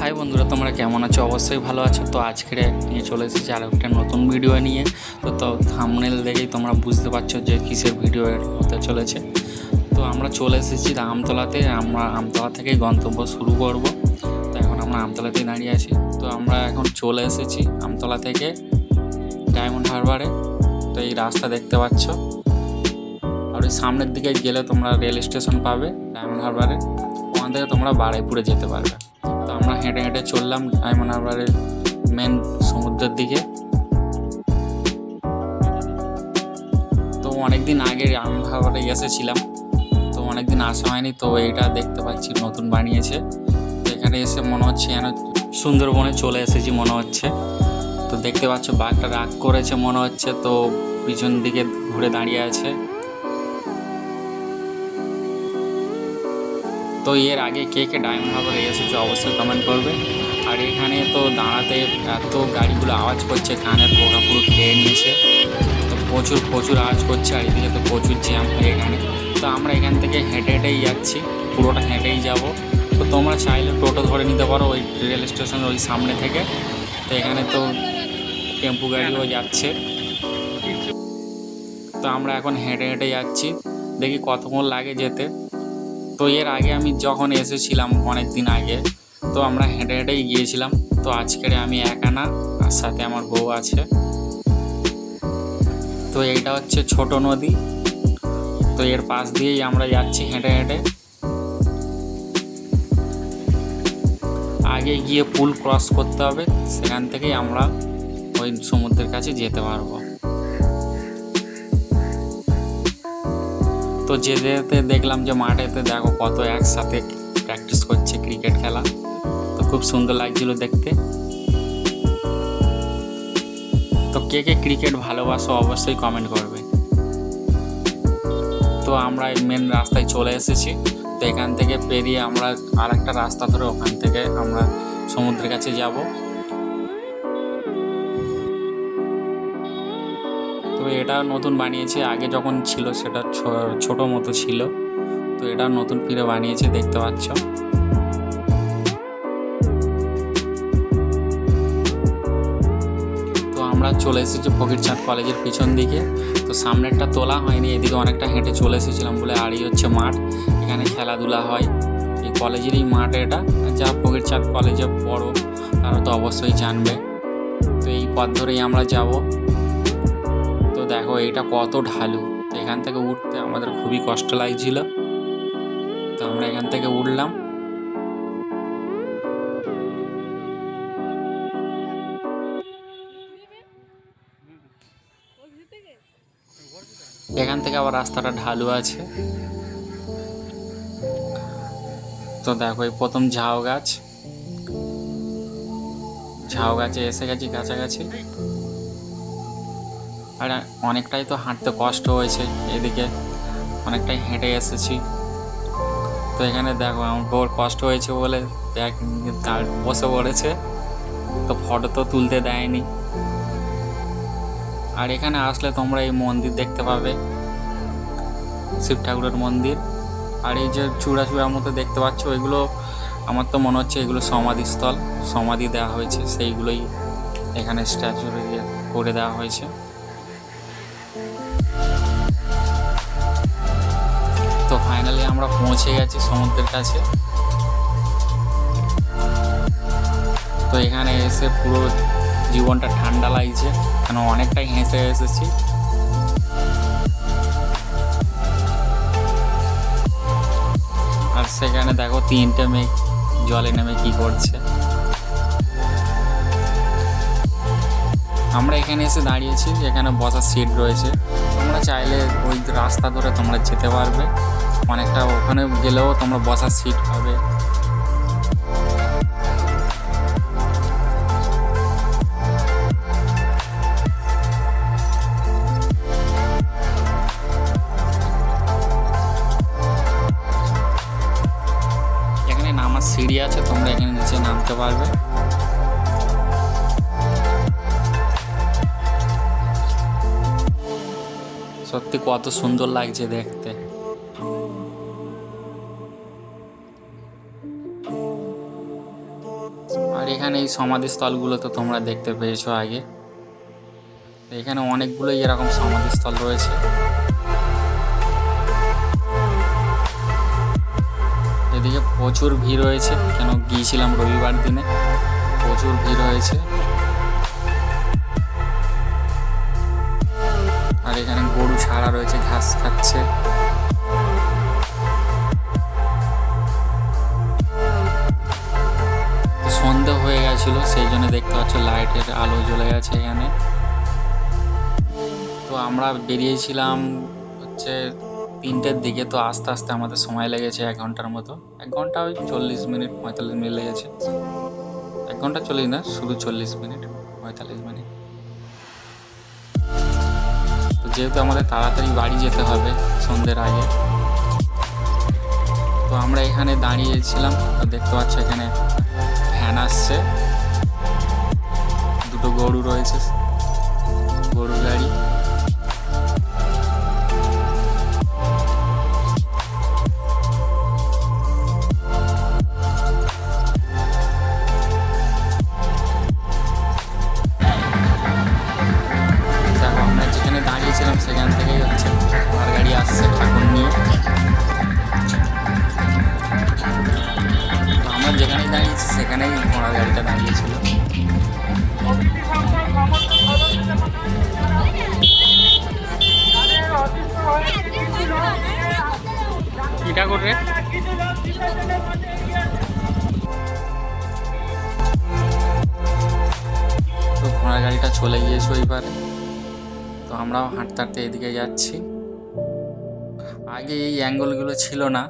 High বন্ধুরা, তোমরা কেমন আছো? অবশ্যই ভালো আছো। তো আজকের নিয়ে চলে এসেছি আর একটা নতুন ভিডিও নিয়ে। তো তো থামনেল দেখেই তোমরা বুঝতে পারছ যে কিসের ভিডিও হতে চলেছে। তো আমরা চলে এসেছি আমতলাতে। আমরা আমতলা থেকেই গন্তব্য শুরু করব। তো এখন আমরা আমতলাতেই দাঁড়িয়ে আছি। তো আমরা এখন চলে এসেছি আমতলা থেকে ডায়মন্ড হারবারে তো এই রাস্তা দেখতে পাচ্ছ। আর ওই সামনের দিকে গেলে তোমরা রেল স্টেশন পাবে ডায়মন্ড হারবারে ওখান থেকে তোমরা বারাইপুরে যেতে পারবে। হেঁটে হেঁটে চললাম ডায়মন্ড হারবারের মেন সমুদ্রের দিকে। তো অনেকদিন আগে ডায়মন্ড হারবারে এসেছিলাম তো অনেকদিন আসা হয়নি, তো এইটা দেখতে পাচ্ছি নতুন বানিয়েছে। এখানে এসে মনে হচ্ছে যেন সুন্দরবনে চলে এসেছি মনে হচ্ছে। তো দেখতে পাচ্ছ বাঘটা রাগ করেছে মনে হচ্ছে, তো পিছন দিকে ঘুরে দাঁড়িয়ে আছে। তো এর আগে কে কে ডায়মন্ড হারবারে এসেছে অবশ্যই কমেন্ট করবে। আর এখানে তো দাঁড়াতে এত গাড়িগুলো আওয়াজ করছে কানের পোকা পুরো খেয়ে নিয়েছে। তো প্রচুর প্রচুর আওয়াজ করছে আর এদিকে তো প্রচুর জ্যাম হয় এখানে। তো আমরা এখান থেকে হেঁটে হেঁটেই যাচ্ছি, পুরোটা হেঁটেই যাব। তো তোমরা চাইলে টোটো ধরে নিতে পারো ওই রেল স্টেশনের ওই সামনে থেকে। তো এখানে তো টেম্পু গাড়িও যাচ্ছে। তো আমরা এখন হেঁটে হেঁটে যাচ্ছি, দেখি কতক্ষণ লাগে যেতে। তো এর আগে আমি যখন এসেছিলাম অনেক দিন আগে, তো আমরা হেঁটে হেঁটেই গিয়েছিলাম। তো আজকের আমি একা না আর সাথে আমার বউ আছে। তো এইটা হচ্ছে ছোট নদী। তো এর পাশ দিয়েই আমরা যাচ্ছি হেঁটে হেঁটে। আগে গিয়ে পুল ক্রস করতে হবে, সেখান থেকেই আমরা ওই সমুদ্রের কাছে যেতে পারব। তো যেতে যেতে দেখলাম যে মাঠেতে দেখো কত একসাথে প্র্যাকটিস করছে ক্রিকেট খেলা। তো খুব সুন্দর লাগছিল দেখতে। তো কে কে ক্রিকেট ভালোবাসো অবশ্যই কমেন্ট করবে। তো আমরা মেন রাস্তায় চলে এসেছি। তো এখান থেকে পেরিয়ে আমরা আর একটা রাস্তা ধরে ওখান থেকে আমরা সমুদ্রের কাছে যাব। এটা নতুন বানিয়েছে, আগে যখন ছিল সেটা ছোট মতো ছিল। তো এটা নতুন ফিরে বানিয়েছে, দেখতে পাচ্ছ। তো আমরা চলে এসেছি ফকিরচাঁদ কলেজের পিছন দিকে। তো সামনেরটা তোলা হয়নি, এদিকে অনেকটা হেঁটে চলে এসেছিলাম বলে এই হচ্ছে মাঠ। এখানে খেলাধুলা হয়। এই কলেজেরই মাঠ এটা, যা ফকিরচাঁদ কলেজে পড়ো তারা তো অবশ্যই জানবে। তো এই পথ ধরেই আমরা যাব। দেখো এটা কত ঢালু। তো এখান থেকে উঠতে আমাদের খুবই কষ্ট লাগছিল। তো আমরা এখান থেকে উঠলাম। এখান থেকে আবার রাস্তাটা ঢালু আছে। তো দেখো এই প্রথম ঝাউ গাছ। ঝাউ গাছে এসে গেছি, কাছাকাছি। আর অনেকটাই তো হাঁটতে কষ্ট হয়েছে এদিকে। অনেকটাই হেঁটে এসেছি। তো এখানে দেখো, আমার বউর কষ্ট হয়েছে বলে ব্যাগ দাঁড় বসে পড়েছে। তো ফটো তো তুলতে দেয়নি। আর এখানে আসলে তোমরা এই মন্দির দেখতে পাবে। শিব ঠাকুরের মন্দির। আর এই যে চূড়া চূড়ার মতো দেখতে পাচ্ছ ওইগুলো আমার তো মনে হচ্ছে এগুলো সমাধিস্থল। সমাধি দেওয়া হয়েছে, সেইগুলোই এখানে স্ট্যাচু করে দেওয়া হয়েছে। ফাইনালি আমরা পৌঁছে গেছি সমুদ্রের কাছে। তো এখানে এসে পুরো জীবনটা ঠান্ডা লাগছে, কেন অনেকটাই হেসে এসেছি আর সেখানে দেখো তিনটে মেয়ে জলে নেমে কি করছে। আমরা এখানে এসে দাঁড়িয়েছি, এখানে বসার সিট রয়েছে। তোমরা চাইলে ওই রাস্তা ধরে তোমরা যেতে পারবে। অনেকটা ওখানে গেলেও তোমরা বসার সিট পাবে। সিঁড়ি আছে, তোমরা এখানে নিচে নামতে পারবে। সত্যি কত সুন্দর লাগছে দেখতে। আর এখানে এই সমাধিস্থলগুলো তো তোমরা দেখতে পেয়েছ আগে। এখানে অনেকগুলোই এরকম সমাধিস্থল রয়েছে। এদিকে প্রচুর ভিড় হয়েছে কেন গিয়েছিলাম রবিবার দিনে? প্রচুর ভিড় হয়েছে এখানে গরু ছাড়া রয়েছে, ঘাস খাচ্ছে। তো সন্ধে হয়ে গেছিল, সেই জন্য দেখতে পাচ্ছ লাইটের আলো জ্বলে গেছে এখানে। তো আমরা বেরিয়েছিলাম হচ্ছে তিনটের দিকে, তো আস্তে আস্তে আমাদের সময় লেগেছে এক ঘণ্টার মতো। এক ঘণ্টা ওই চল্লিশ মিনিট, পঁয়তাল্লিশ মিনিট লেগেছে। এক ঘণ্টা চল্লিশ না, শুধু চল্লিশ মিনিট, পঁয়তাল্লিশ মিনিট। যেহেতু আমাদের তাড়াতাড়ি বাড়ি যেতে হবে সন্ধ্যের আগে। তো আমরা এখানে দাঁড়িয়েছিলাম, তো দেখতে পাচ্ছ এখানে ভ্যান আসছে। দুটো গরু রয়েছে। সেখানেই ঘোড়ার গাড়িটা দাঁড়িয়েছিল। তো ঘোড়া গাড়িটা চলে গিয়েছে ওইবারে তো আমরাও হাঁটতে হাঁটতে এদিকে যাচ্ছি। আগে এই অ্যাঙ্গেলগুলো ছিল না।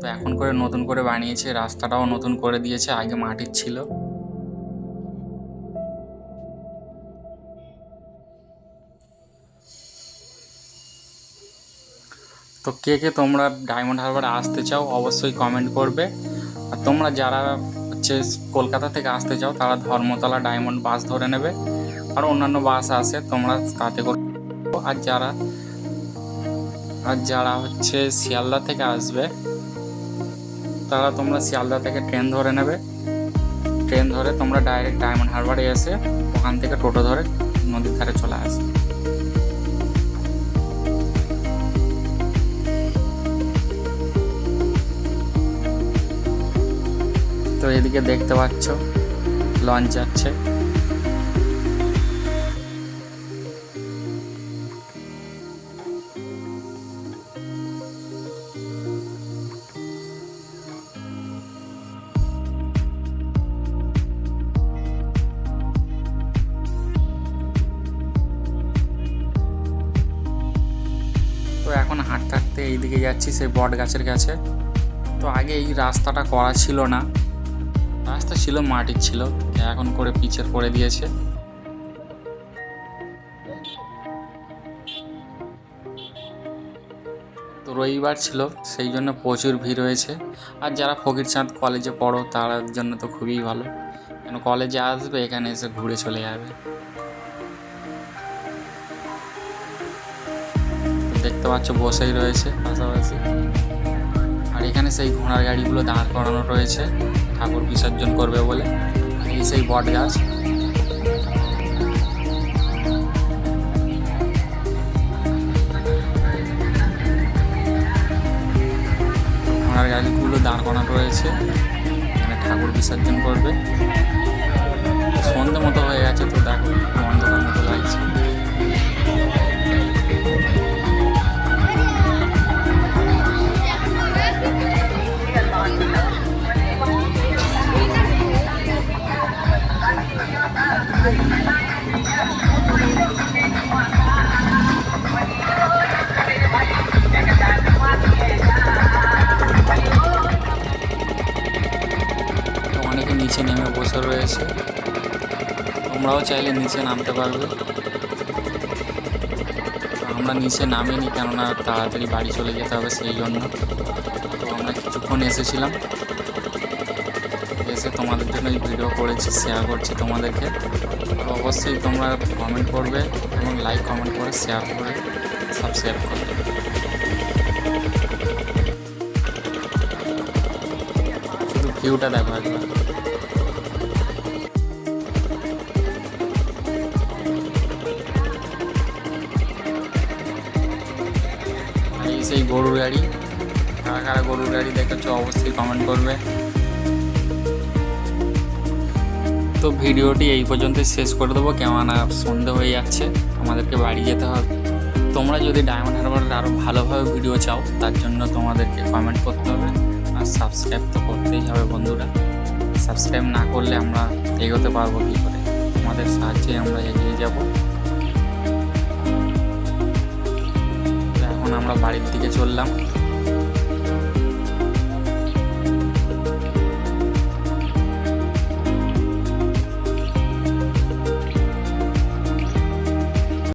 তো এখন করে নতুন করে বানিয়েছে, রাস্তাটাও নতুন করে দিয়েছে, আগে মাটির ছিল। তো কে কে তোমরা ডায়মন্ড হারবারে আসতে চাও, অবশ্যই কমেন্ট করবে। আর তোমরা যারা হচ্ছে কলকাতা থেকে আসতে চাও, তারা ধর্মতলা ডায়মন্ড বাস ধরে নেবে। আর অন্যান্য বাস আছে, তোমরা তাতে করে আর যারা আর যারা হচ্ছে শিয়ালদা থেকে আসবে তারা তোমরা শিয়ালদা থেকে ট্রেন ধরে নেবে। ট্রেন ধরে তোমরা ডাইরেক্ট ডায়মন্ড হারবারে এসে ওখান থেকে টোটো ধরে নদীর ধারে চলে আসে তো এদিকে দেখতে পাচ্ছ, লঞ্চ যাচ্ছে। তো এখন হাঁটতে হাঁটতে এইদিকে যাচ্ছি সেই বট গাছের কাছে। তো আগে এই রাস্তাটা করা ছিল না। রাস্তা ছিল মাটির ছিল, এখন করে পিচের করে দিয়েছে। তো রবিবার ছিল, সেই জন্য প্রচুর ভিড় হয়েছে। আর যারা ফকিরচাঁদ কলেজে পড়ো, তার জন্য তো খুবই ভালো। কেন কলেজে আসবে, এখানে এসে ঘুরে চলে যাবে। দেখতে পাচ্ছ, বসেই রয়েছে পাশাপাশি। আর এখানে সেই ঘোড়ার গাড়িগুলো দাঁড় করানো রয়েছে, ঠাকুর বিসর্জন করবে বলে। এই সেই বট গাছ। ঘোড়ার গাড়িগুলো দাঁড় করানো রয়েছে, এখানে ঠাকুর বিসর্জন করবে। সন্ধে মতো হয়ে গেছে তো দেখো। অনেকে নিচে নেমে বসে রয়েছে? তোমরাও চাইলে নিচে নামতে পারবে। আমরা নিচে নামিনি কেননা তাড়াতাড়ি বাড়ি চলে যেতে হবে সেই জন্য। তো আমরা কিছুক্ষণ এসেছিলাম। এসে তোমাদের জন্য ভিডিও করেছি শেয়ার করছি তোমাদেরকে। অবশ্যই তোমরা কমেন্ট করবে এবং লাইক কমেন্ট করে শেয়ার করে সাবস্ক্রাইব করবে। কম্পিউটার অ্যাভাইলেবল সেই গরুর গাড়ি, কারা কারা গরুর গাড়ি দেখাচ্ছ অবশ্যই কমেন্ট করবে। তো ভিডিওটি এই পর্যন্তই শেষ করে দেবো। কেমন সন্ধে হয়ে যাচ্ছে, আমাদেরকে বাড়ি যেতে হবে। তোমরা যদি ডায়মন্ড হারবারের আরও ভালোভাবে ভিডিও চাও, তার জন্য তোমাদেরকে কমেন্ট করতে হবে। সাবস্ক্রাইব তো করতেই হবে বন্ধুরা। সাবস্ক্রাইব না করলে আমরা এগোতে পারব কী করে? তোমাদের সাহায্যে আমরা এগিয়ে যাব। এখন আমরা বাড়ির দিকে চললাম।